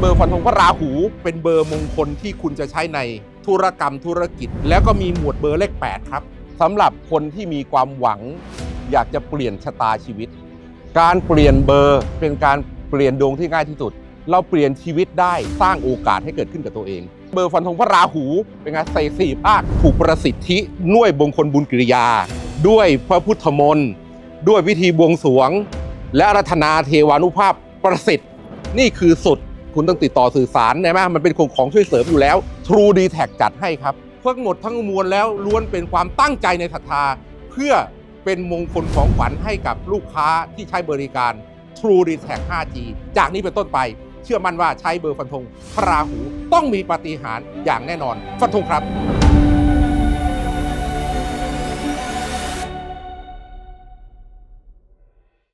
เบอร์ฟันธงพระราหู เป็นเบอร์มงคลที่คุณจะใช้ในธุรกรรมธุรกิจ แล้วก็มีหมวดเบอร์เลข 8 ครับสำหรับคนที่มีความหวัง อยากจะเปลี่ยนชะตาชีวิต การเปลี่ยนเบอร์เป็นการเปลี่ยนดวงที่ง่ายที่สุด เราเปลี่ยนชีวิตได้สร้างโอกาสให้เกิดขึ้นกับตัวเอง เบอร์ฟันธงพระราหู เป็นการใส่สี่ภาคถูกประสิทธิน่วยบงคลบุญกิริยา ด้วยพระพุทธมนต์ด้วยวิธีบวงสรวง และรัธนาเทวานุภาพประสิทธิ์นี่คือสุด คุณต้องติดต่อสื่อสารนะไหมมันเป็นของของช่วยเสริมอยู่แล้ว True d t แทจัดให้ครับทั้งหมดทั้งมวลแล้วล้วนเป็นความตั้งใจในศรัทธา เพื่อเป็นมงคลของขวัญให้กับลูกค้าที่ใช้บริการ True d t แท 5G จากนี้เป็นต้นไป เชื่อมั่นว่าใช้เบอร์ฟันธงพระราหูต้องมีปาฏิหารย์อย่างแน่นอนฟันธงครับ